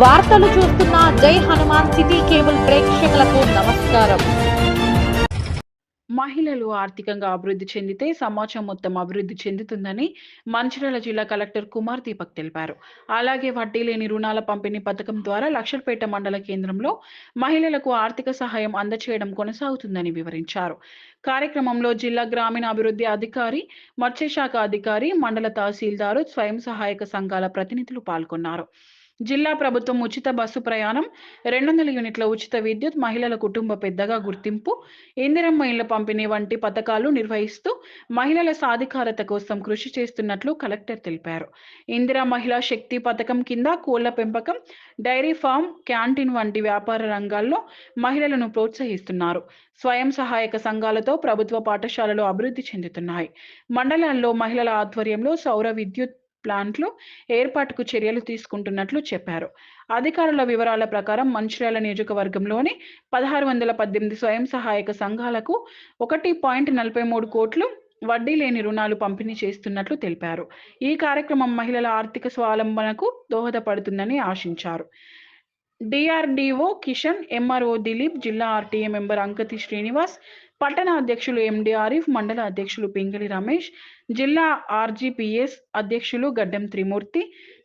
వార్తలు చూస్తున్న జై హనుమాన్ సిటీ కేబుల్ ప్రేక్షకులకు నమస్కారం. మహిళలు ఆర్థికంగా అభివృద్ధి చెందితే సమాజం మొత్తం అభివృద్ధి చెందుతుందని మంచిర్యాల జిల్లా కలెక్టర్ కుమార్ దీపక్ తెలిపారు. అలాగే వడ్డీ లేని రుణాల పంపిణీ పథకం ద్వారా లక్షలపేట మండల కేంద్రంలో మహిళలకు ఆర్థిక సహాయం అందచేయడం కొనసాగుతుందని వివరించారు. కార్యక్రమంలో జిల్లా గ్రామీణ అభివృద్ధి అధికారి మత్స్యశాఖ అధికారి మండల తహసీల్దారు స్వయం సహాయక సంఘాల ప్రతినిధులు పాల్గొన్నారు. జిల్లా ప్రభుత్వం ఉచిత బస్సు ప్రయాణం రెండు వందల యూనిట్ల ఉచిత విద్యుత్ మహిళల కుటుంబ పెద్దగా గుర్తింపు ఇందిరమ్మ ఇళ్ళ పంపిణీ వంటి పథకాలు నిర్వహిస్తూ మహిళల సాధికారత కోసం కృషి చేస్తున్నట్లు కలెక్టర్ తెలిపారు. ఇందిరా మహిళా శక్తి పథకం కింద కోళ్ళ పెంపకం డైరీ ఫామ్ క్యాంటీన్ వంటి వ్యాపార రంగాల్లో మహిళలను ప్రోత్సహిస్తున్నారు. స్వయం సహాయక సంఘాలతో ప్రభుత్వ పాఠశాలలు అభివృద్ధి చెందుతున్నాయి. మండలాల్లో మహిళల ఆధ్వర్యంలో సౌర విద్యుత్ ప్లాంట్లు ఏర్పాటుకు చర్యలు తీసుకుంటున్నట్లు చెప్పారు. అధికారుల వివరాల ప్రకారం మంచిర్యాల నియోజకవర్గంలోని పదహారు వందల పద్దెనిమిది స్వయం సహాయక సంఘాలకు ఒకటి పాయింట్ నలభై మూడు కోట్లు వడ్డీ లేని రుణాలు పంపిణీ చేస్తున్నట్లు తెలిపారు. ఈ కార్యక్రమం మహిళల ఆర్థిక స్వావలంబనకు దోహదపడుతుందని ఆశించారు. డిఆర్డిఓ కిషన్ ఎంఆర్ఓ దిలీప్ జిల్లా ఆర్టీఏ మెంబర్ అంకతి శ్రీనివాస్ పట్టణ అధ్యక్షులు ఎండి ఆరిఫ్ మండల అధ్యక్షులు పింగళి రమేష్ జిల్లా ఆర్జీపీఎస్ అధ్యక్షులు గడ్డం త్రిమూర్తి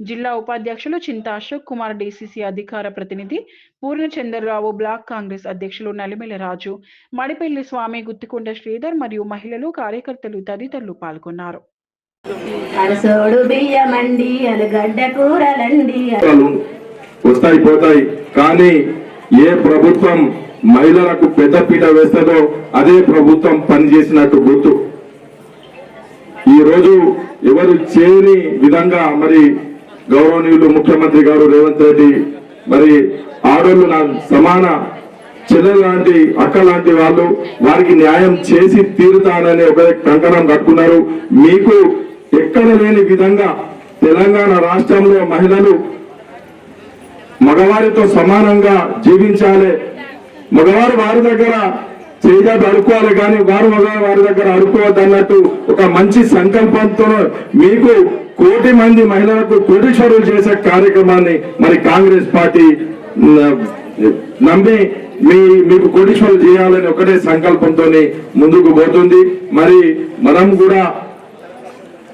జిల్లా ఉపాధ్యక్షులు చింతా అశోక్ కుమార్ డీసీసీ అధికార ప్రతినిధి పూర్ణచంద్రరావు బ్లాక్ కాంగ్రెస్ అధ్యక్షులు నలిమెల రాజు మడిపెల్లి స్వామి గుత్తికొండ శ్రీధర్ మరియు మహిళలు కార్యకర్తలు తదితరులు పాల్గొన్నారు. అలసోడు బియ్యమండి అలగడ్డ కూరలండి పథకాలు వస్తాయి పోతాయి. కానీ ఏ ప్రభుత్వం మహిళలకు పెద్దపీట వేస్తుందో అదే ప్రభుత్వం పనిచేసినట్టు గుర్తు. ఈ రోజు ఎవరు చేయని విధంగా మరి గౌరవనీయులు ముఖ్యమంత్రి గారు రేవంత్ రెడ్డి మరి ఆడోళ్ళు నా సమాన చెల్లెలు లాంటి అక్క లాంటి వాళ్ళు వారికి న్యాయం చేసి తీరుతానని ఒక కంకణం కట్టుకున్నారు. మీకు ఎక్కడ లేని విధంగా తెలంగాణ రాష్ట్రంలో మహిళలు మగవారితో సమానంగా జీవించాలి మగవారు వారి దగ్గర చేజాటు అడుకోవాలి కానీ వారు మగవారు వారి దగ్గర అడుకోవద్దు అన్నట్టు ఒక మంచి సంకల్పంతో మీకు కోటి మంది మహిళలకు కోటీశ్వరులు చేసే కార్యక్రమాన్ని మరి కాంగ్రెస్ పార్టీ నమ్మి మీ మీకు కోటీశ్వరులు చేయాలని ఒకటే సంకల్పంతో ముందుకు పోతుంది. మరి మనం కూడా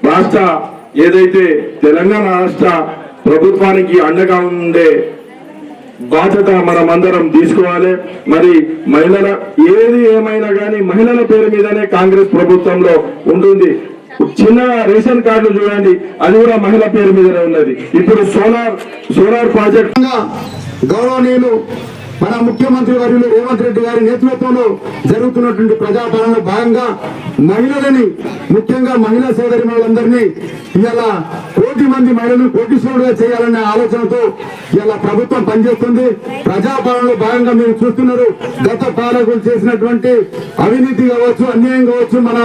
రాష్ట్ర ఏదైతే తెలంగాణ రాష్ట్ర ప్రభుత్వానికి అండగా ఉండే బాధ్యత మనమందరం తీసుకోవాలి. మరి మహిళల ఏది ఏమైనా కానీ మహిళల పేరు మీదనే కాంగ్రెస్ ప్రభుత్వంలో ఉంటుంది. చిన్న రేషన్ కార్డు చూడండి అది కూడా మహిళ పేరు మీదనే ఉన్నది. ఇప్పుడు సోలార్ సోలార్ ప్రాజెక్ట్ గౌరవనీయులు మన ముఖ్యమంత్రి వర్యులు రేవంత్ రెడ్డి గారి నేతృత్వంలో జరుగుతున్నటువంటి ప్రజాపాలనలో భాగంగా మహిళలని ముఖ్యంగా మహిళా సోదరి మహిళలందరినీ ఇలా కోటి మంది మహిళలు కోటీశ్వరుడుగా చేయాలనే ఆలోచనతో ఇలా ప్రభుత్వం పనిచేస్తుంది. ప్రజాపాలనలో భాగంగా మీరు చూస్తున్నారు. గత పాలకులు చేసినటువంటి అవినీతి కావచ్చు అన్యాయం కావచ్చు మన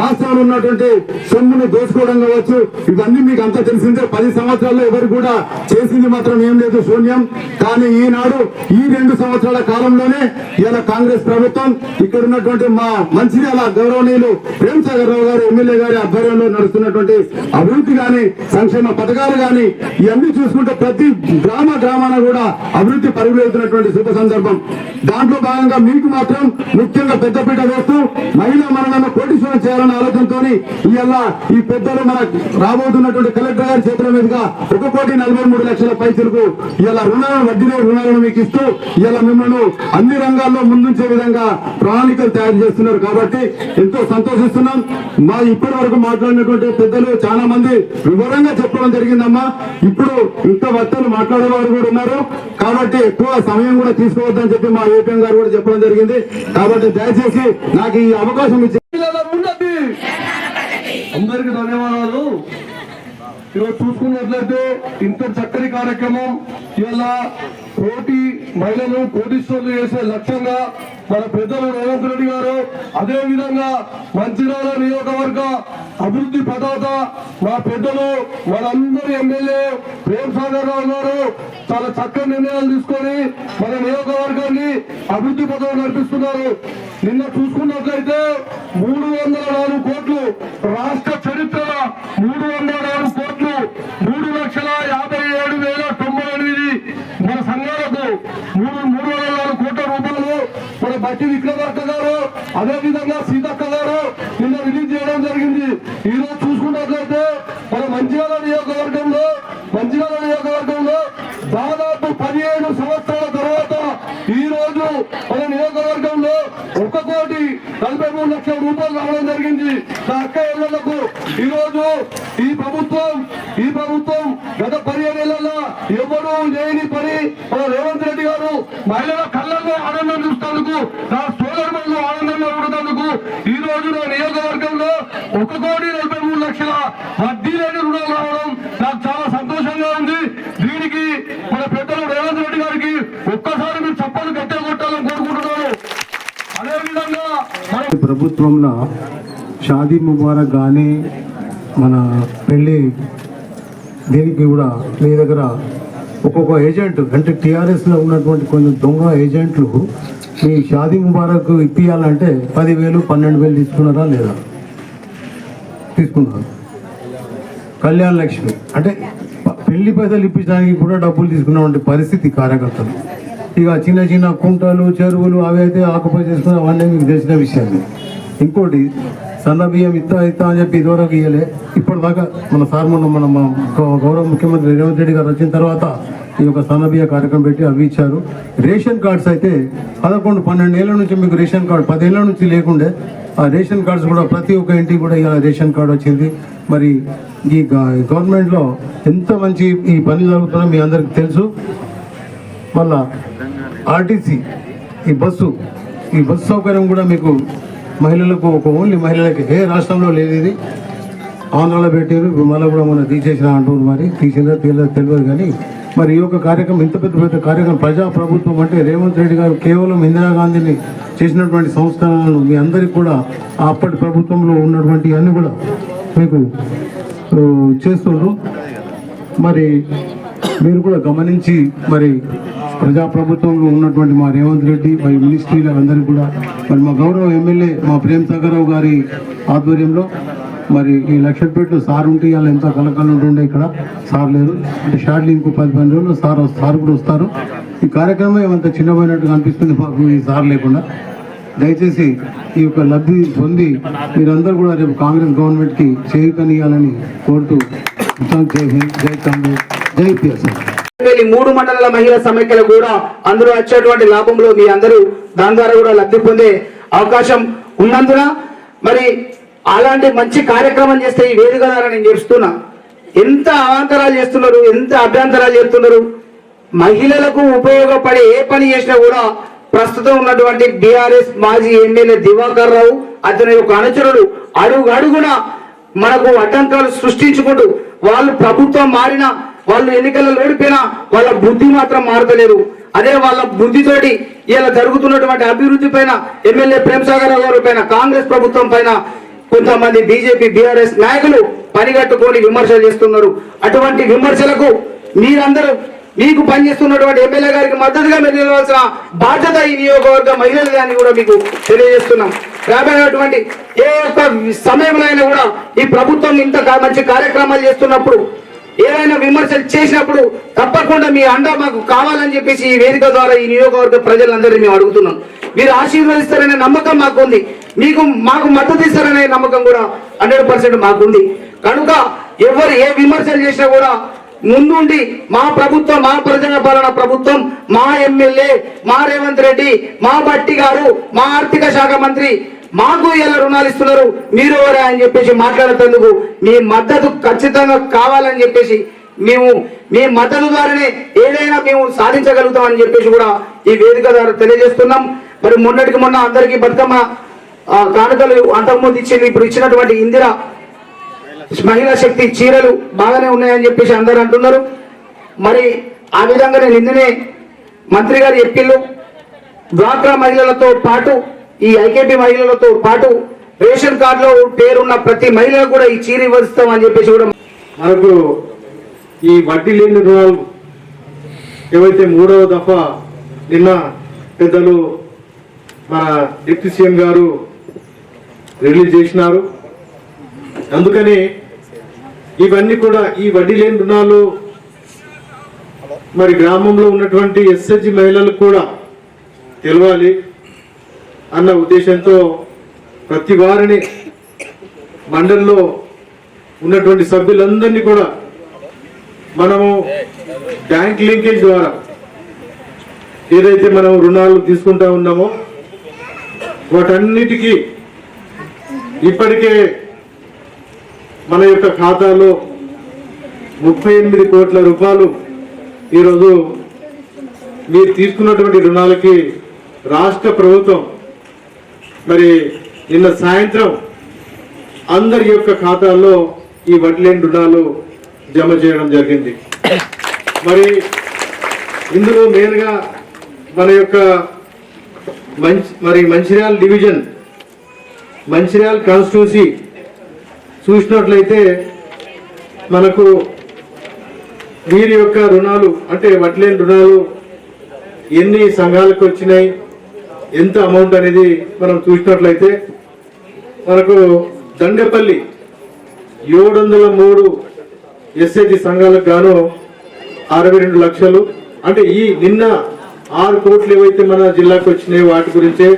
రాష్ట్రంలో ఉన్నటువంటి సొమ్మును దోచుకోవడం కావచ్చు ఇవన్నీ మీకు అంతా తెలిసిందే. పది సంవత్సరాల్లో ఎవరు కూడా చేసింది మాత్రం ఏం లేదు శూన్యం. కానీ ఈనాడు ఈ రెండు సంవత్సరాల కాలంలోనే ఇలా కాంగ్రెస్ ప్రభుత్వం ఇక్కడ ఉన్నటువంటి మా మంచిర్యాల గౌరవనీయులు ప్రేమ్ సాగర్ రావు గారు ఎమ్మెల్యే గారి ఆధ్వర్యంలో నడుస్తున్నటువంటి అభివృద్ధి కానీ సంక్షేమ పథకాలు కానీ ఇవన్నీ చూసుకుంటే ప్రతి గ్రామ గ్రామాన కూడా అభివృద్ధి పరుగులెడుతున్నటువంటి శుభ సందర్భం. దాంట్లో భాగంగా మీకు మాత్రం ముఖ్యంగా పెద్దపీట వేస్తూ మహిళా మరణాలను కోటీశ్వరం చేయాలన్న ఆలోచనతో ఇలా ఈ పెద్దలు మన రాబోతున్నటువంటి కలెక్టర్ గారి చేతుల మీదుగా ఒక కోటి నలభై మూడు లక్షల పైసలకు ఇలా రుణాలను వడ్డీ రుణాలను మీకు ఇస్తూ ఇలా మిమ్మల్ని అన్ని రంగాల్లో ముందుంచే విధంగా ప్రణాళికలు తయారు చేస్తున్నారు కాబట్టి ఎంతో సంతోషం సంతోషిస్తున్నాం. మా ఇప్పటి వరకు మాట్లాడినటువంటి పెద్దలు చాలా మంది వివరంగా చెప్పడం జరిగిందమ్మా. ఇప్పుడు ఇంకా వక్తలు మాట్లాడే వారు కూడా ఉన్నారు. కాబట్టి ఎక్కువ సమయం కూడా తీసుకోవద్దని చెప్పి మా ఏపీఎం గారు కూడా చెప్పడం జరిగింది. కాబట్టి దయచేసి నాకు ఈ అవకాశం ఇచ్చి అందరికి ధన్యవాదాలు. ఈరోజు చూసుకున్నట్లయితే ఇంత చక్కని కార్యక్రమం. ఇలా కోటి మహిళలు కోటీశ్వరులు చేసే లక్ష్యంగా మన పెద్దలు రేవంత్ రెడ్డి గారు అదే విధంగా మంచిర్యాల నియోజకవర్గ అభివృద్ధి పదార్థ మా పెద్దలు మనందరి ఎమ్మెల్యే ప్రేమ్ సాగర్ రావు గారు చాలా చక్కని నిర్ణయాలు తీసుకొని మన నియోజకవర్గాన్ని అభివృద్ధి పథకం నడిపిస్తున్నారు. నిన్న చూసుకున్నట్లయితే మూడు వందల నాలుగు కోట్లు రాష్ట్ర చరిత్ర మూడు వందల నాలుగు కోట్లు మూడు లక్షల యాభై ఏడు వేల తొంభై ఎనిమిది మట్టి విక్రమార్క గారు అదేవిధంగా సీతక్క గారు నిన్న రిలీజ్ చేయడం జరిగింది. ఈ రోజు చూసుకున్నట్లయితే మన మంచిర్యాల నియోజకవర్గంలో మంచిర్యాల నియోజకవర్గంలో దాదాపు పదిహేను సంవత్సరాల రోజు మన నియోజకవర్గంలో ఒక కోటి నలభై మూడు లక్షల రూపాయలు రావడం జరిగింది. నా అక్క ఇళ్ళకు ఈ రోజు ఈ ప్రభుత్వం ఈ ప్రభుత్వం గత పదిహేను ఏళ్ళలో ఎవరు లేని పని. మన రేవంత్ రెడ్డి గారు మహిళల కళ్ళల్లో ఆనందం చూస్తేందుకు నా సోదరులు ఆనందంగా ఉండటందుకు ఈ రోజు నా నియోజకవర్గంలో ఒక కోటి నలభై మూడు లక్షల వడ్డీ లేని రుణాలు రావడం నాకు చాలా సంతోషంగా ఉంది దీనికి మన పెద్దలు రేవంత్ రెడ్డి గారికి ఒక్కసారి మీరు చప్పలు గట్టిగా కొట్టాలని కోరుకుంటున్నాను అదేవిధంగా మన ప్రభుత్వంలో షాదీ ముబారక్ కానీ మన పెళ్ళి దీనికి కూడా మీ దగ్గర ఒక్కొక్క ఏజెంట్ అంటే టీఆర్ఎస్లో ఉన్నటువంటి కొన్ని దొంగ ఏజెంట్లు మీ షాదీ ముబారక్ ఇప్పియాలంటే పదివేలు పన్నెండు వేలు తీసుకున్నారా లేదా? తీసుకున్నారు. కళ్యాణ లక్ష్మి. అంటే పెళ్ళి పైసలు ఇప్పించడానికి కూడా డబ్బులు తీసుకున్నటువంటి పరిస్థితి కార్యకర్తలు. ఇక చిన్న చిన్న కుంటలు చెరువులు అవి అయితే ఆకుపై చేసుకుని అవన్నీ మీకు తెలిసిన విషయాన్ని ఇంకోటి సన్న బియ్యం ఇత్తా ఇత్తా అని చెప్పి ఇదివరకు ఇయ్యలే. ఇప్పటిదాకా మన సార్ మొన్న మన గౌ- గౌరవ ముఖ్యమంత్రి రేవంత్ రెడ్డి గారు వచ్చిన తర్వాత ఈ యొక్క సన్న బియ్య కార్యక్రమం పెట్టి అవి ఇచ్చారు. రేషన్ కార్డ్స్ అయితే పదకొండు పన్నెండు ఏళ్ళ నుంచి మీకు రేషన్ కార్డు పదేళ్ళ నుంచి లేకుండే ఆ రేషన్ కార్డ్స్ కూడా ప్రతి ఒక్క ఇంటికి కూడా ఇలా రేషన్ కార్డు వచ్చింది. మరి ఈ గవర్నమెంట్లో ఎంత మంచి ఈ పని జరుగుతుందో మీ అందరికి తెలుసు. మళ్ళా ఆర్టీసీ ఈ బస్సు ఈ బస్సు సౌకర్యం కూడా మీకు మహిళలకు ఒక ఓన్లీ మహిళలకి ఏ రాష్ట్రంలో లేదు ఇది. ఆంధ్రాలో పెట్టారు మళ్ళీ కూడా మొన్న తీసేసిన అంటున్నారు మరి. తీసిందా తెలియదు తెలియదు కానీ. మరి ఈ యొక్క కార్యక్రమం ఇంత పెద్ద పెద్ద కార్యక్రమం ప్రజా ప్రభుత్వం అంటే రేవంత్ రెడ్డి గారు కేవలం ఇందిరాగాంధీని చేసినటువంటి సంస్కరణలు మీ అందరికీ కూడా అప్పటి ప్రభుత్వంలో ఉన్నటువంటి అన్నీ కూడా మీకు చేస్తున్నారు. మరి మీరు కూడా గమనించి మరి ప్రజాప్రభుత్వంలో ఉన్నటువంటి మా రేవంత్ రెడ్డి మరి మినిస్ట్రీల అందరికీ కూడా మరి మా గౌరవ ఎమ్మెల్యే మా ప్రేమ్ సాగరావు గారి ఆధ్వర్యంలో మరి ఈ లక్షపేటలో సార్ ఉంటే ఇవాళ ఎంత కలకాలం ఉంటుండే ఇక్కడ సార్ లేరు. అంటే షార్ట్లీ ఇంకో పది పది రోజులు సార్ సార్ కూడా వస్తారు. ఈ కార్యక్రమం ఏమంత చిన్నపోయినట్టుగా అనిపిస్తుంది మాకు ఈ సార్ లేకుండా. దయచేసి ఈ యొక్క లబ్ధి పొంది మీరందరూ కూడా రేపు కాంగ్రెస్ గవర్నమెంట్కి చేయుతనియాలని కోరుతూ జై హింద్ జై కాంగ్రెస్ జై పిఎస్ఆర్ వెళ్ళి మూడు మండలాల మహిళా సమైక్యలు కూడా అందులో వచ్చేటువంటి లాభంలో మీ అందరూ దాని ద్వారా కూడా లబ్ధి పొందే అవకాశం ఉన్నందున మరి అలాంటి మంచి కార్యక్రమం చేస్తే ఈ వేదిక ద్వారా నేను చేస్తున్నా. ఎంత అవాంతరాలు చేస్తున్నారు ఎంత అభ్యంతరాలు చేస్తున్నారు. మహిళలకు ఉపయోగపడే ఏ పని చేసినా కూడా ప్రస్తుతం ఉన్నటువంటి బీఆర్ఎస్ మాజీ ఎమ్మెల్యే దివాకర్ రావు అతని యొక్క అనుచరుడు అడుగు అడుగున మనకు అడ్డంకాలు సృష్టించుకుంటూ వాళ్ళు ప్రభుత్వం మారినా వాళ్ళు ఎన్నికల్లో ఓడిపోయినా వాళ్ళ బుద్ధి మాత్రం మారతలేదు. అదే వాళ్ళ బుద్ధితోటి ఇలా జరుగుతున్నటువంటి అభివృద్ధి పైన ఎమ్మెల్యే ప్రేమసాగర్ గారు పైన కాంగ్రెస్ ప్రభుత్వం పైన కొంతమంది బీజేపీ బీఆర్ఎస్ నాయకులు పనిగట్టుకొని విమర్శలు చేస్తున్నారు. అటువంటి విమర్శలకు మీరందరూ మీకు పనిచేస్తున్నటువంటి ఎమ్మెల్యే గారికి మద్దతుగా మీరు నిలవాల్సిన బాధ్యత ఈ నియోజకవర్గ మహిళలు అని కూడా మీకు తెలియజేస్తున్నాం. రాబోయేటువంటి ఏ ఒక్క సమయంలో అయినా కూడా ఈ ప్రభుత్వం ఇంత మంచి కార్యక్రమాలు చేస్తున్నప్పుడు ఏదైనా విమర్శలు చేసినప్పుడు తప్పకుండా మీ అండ మాకు కావాలని చెప్పేసి ఈ వేదిక ద్వారా ఈ నియోజకవర్గ ప్రజలందరినీ మేము అడుగుతున్నాం. మీరు ఆశీర్వదిస్తారనే నమ్మకం మాకు ఉంది మీకు మాకు మద్దతు ఇస్తారనే నమ్మకం కూడా హండ్రెడ్ పర్సెంట్ మాకుంది. కనుక ఎవరు ఏ విమర్శలు చేసినా కూడా ముందుండి మా ప్రభుత్వం మా ప్రజల పాలన ప్రభుత్వం మా ఎమ్మెల్యే మా రేవంత్ రెడ్డి మా బట్టి గారు మా ఆర్థిక శాఖ మంత్రి మాకు ఇలా రుణాలు ఇస్తున్నారు మీరు ఎవరా అని చెప్పేసి మాట్లాడుతందుకు మీ మద్దతు ఖచ్చితంగా కావాలని చెప్పేసి మేము మీ మద్దతు ద్వారానే ఏదైనా మేము సాధించగలుగుతాం అని చెప్పేసి కూడా ఈ వేదిక ద్వారా తెలియజేస్తున్నాం. మరి మొన్నటికి మొన్న అందరికీ బతుకమ్మ కానుకలు అంతకుముందు ఇచ్చింది ఇప్పుడు ఇచ్చినటువంటి ఇందిరా మహిళా శక్తి చీరలు బాగానే ఉన్నాయని చెప్పేసి అందరూ అంటున్నారు. మరి ఆ విధంగా నేను నిన్ననే మంత్రి గారు చెప్పిళ్ళు డ్వాక్రా మహిళలతో పాటు ఈ ఐకేపీ మహిళలతో పాటు రేషన్ కార్డులో పేరున్న ప్రతి మహిళ కూడా ఈ చీర ఇవ్వస్తాం అని చెప్పేసి కూడా మనకు ఈ వడ్డీ లేని రుణాలు ఏవైతే మూడవ దఫా నిన్న పెద్దలు మన డిప్యూటీ సీఎం గారు రిలీజ్ చేసినారు. అందుకని ఇవన్నీ కూడా ఈ వడ్డీ లేని రుణాలు మరి గ్రామంలో ఉన్నటువంటి ఎస్ఎస్జి మహిళలకు కూడా తెలవాలి. అన్న ఉద్దేశంతో ప్రతి వారిని మండలిలో ఉన్నటువంటి సభ్యులందరినీ కూడా మనము బ్యాంక్ లింకేజ్ ద్వారా ఏదైతే మనం రుణాలు తీసుకుంటా ఉన్నామో వాటన్నిటికీ ఇప్పటికే మన యొక్క ఖాతాలో ముప్పై ఎనిమిది కోట్ల రూపాయలు ఈరోజు మీరు తీసుకున్నటువంటి రుణాలకి రాష్ట్ర ప్రభుత్వం మరి నిన్న సాయంత్రం అందరి యొక్క ఖాతాల్లో ఈ వడ్లేని రుణాలు జమ చేయడం జరిగింది. మరి ఇందులో మెయిన్గా మన యొక్క మంచి మరి మంచిర్యాల డివిజన్ మంచిర్యాల కాన్స్టిట్యూన్సీ చూసినట్లయితే మనకు వీరి యొక్క రుణాలు అంటే వడ్లేని రుణాలు ఎన్ని సంఘాలకు వచ్చినాయి? ఎంత అమౌంట్ అనేది మనం చూసినట్లయితే మనకు దండేపల్లి ఏడు వందల మూడు ఎస్ఐజి సంఘాలకు గాను అరవై రెండు లక్షలు. అంటే ఈ నిన్న ఆరు కోట్లు ఏవైతే మన జిల్లాకు వచ్చినాయో వాటి గురించే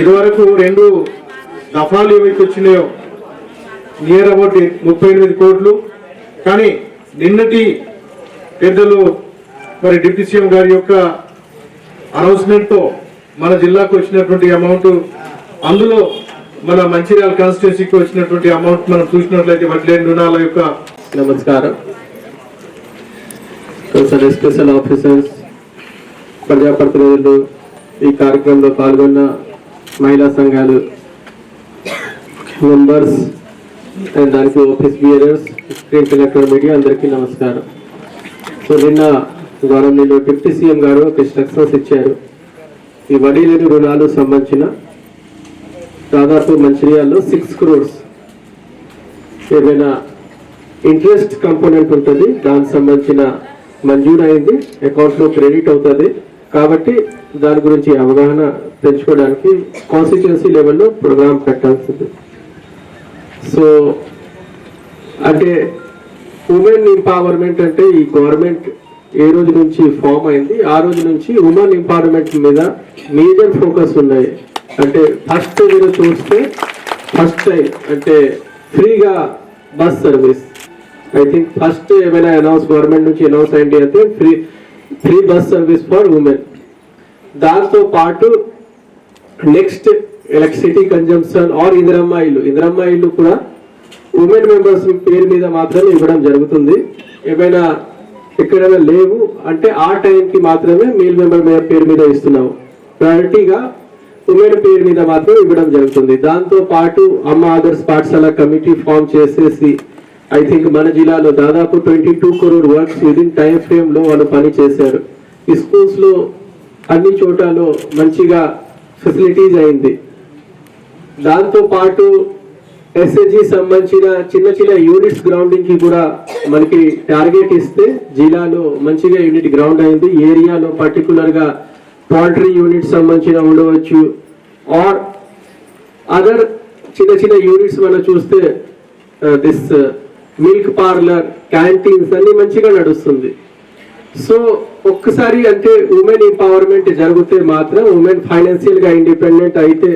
ఇదివరకు రెండు దఫాలు ఏవైతే వచ్చినాయో నియర్ అబౌట్ ముప్పై ఎనిమిది కోట్లు. కానీ నిన్నటి పెద్దలు మరి డిప్యూటీ సీఎం గారి యొక్క అనౌన్స్మెంట్తో మన జిల్లాకు వచ్చినటువంటి అమౌంట్ అందులో మన మంచిర్యాల కాన్స్టిట్యున్సీకి వచ్చినటువంటి అమౌంట్ మనం చూసినట్లయితే వడ్లేని రుణాల యొక్క నమస్కారం. స్పెషల్ ఆఫీసర్స్ ప్రజాప్రతినిధులు ఈ కార్యక్రమంలో పాల్గొన్న మహిళా సంఘాలు మెంబర్స్ అండ్ దానికి office bearers screen collector media అందరికీ నమస్కారం. సో నిన్న గవర్నమెంట్ డిప్యూటీ సీఎం గారు ఒక ఇన్స్ట్రక్షన్స్ ఇచ్చారు. ఈ వడ్డీ లేని రుణాలు సంబంధించిన దాదాపు మంచిర్యాల్లో సిక్స్ క్రోర్స్ ఏదైనా ఇంట్రెస్ట్ కంపోనెంట్ ఉంటుంది దానికి సంబంధించిన మంజూరు అయింది క్రెడిట్ అవుతుంది. కాబట్టి దాని గురించి అవగాహన పెంచుకోవడానికి కాన్స్టిట్యున్సీ లెవెల్లో ప్రోగ్రామ్ పెట్టాల్సింది సో అంటే ఉమెన్ ఎంపవర్మెంట్ అంటే ఈ గవర్నమెంట్ ఏ రోజు నుంచి ఫామ్ అయింది ఆ రోజు నుంచి ఉమెన్ ఎంపవర్మెంట్ మీద మేజర్ ఫోకస్ ఉన్నాయి. అంటే ఫస్ట్ మీరు చూస్తే ఫస్ట్ టైం అంటే ఫ్రీగా bus service I think first ఏమైనా అనౌన్స్ గవర్నమెంట్ నుంచి అనౌన్స్ అయింది అయితే free free bus service for women దాంతో పాటు next electricity consumption or Indiramma ఇల్లు. ఇందిరమ్మ ఇల్లు కూడా ఉమెన్ మెంబర్స్ పేరు మీద మాత్రమే ఇవ్వడం జరుగుతుంది. ఏమైనా ఎక్కడైనా లేవు అంటే ఆ టైంకి మాత్రమే మేల్ మెంబర్ మీద పేరు మీద ఇస్తున్నాము ప్రయారిటీగా ఉమెన్ పేరు మీద మాత్రం ఇవ్వడం జరుగుతుంది. దాంతో పాటు అమ్మ ఆదర్శ్ పాఠశాల కమిటీ ఫామ్ చేసేసి ఐ థింక్ మన జిల్లాలో దాదాపు twenty two crore works within time ఫ్రేమ్లో వాళ్ళు పని చేశారు. ఈ స్కూల్స్లో అన్ని చోటాలో మంచిగా ఫెసిలిటీస్ అయింది. దాంతో పాటు ఎస్ఎస్జి సంబంధించిన చిన్న చిన్న యూనిట్స్ గ్రౌండింగ్కి కూడా మనకి టార్గెట్ ఇస్తే జిల్లాలో మంచిగా యూనిట్ గ్రౌండ్ అయింది. ఏరియాలో పర్టికులర్గా పౌల్ట్రీ యూనిట్ సంబంధించిన ఉండవచ్చు. ఆర్ అదర్ చిన్న చిన్న యూనిట్స్ మనం చూస్తే దిస్ మిల్క్ పార్లర్ క్యాంటీన్స్ అన్ని మంచిగా నడుస్తుంది. సో ఒక్కసారి అంటే ఉమెన్ ఎంపవర్మెంట్ జరిగితే మాత్రం ఉమెన్ ఫైనాన్షియల్గా ఇండిపెండెంట్ అయితే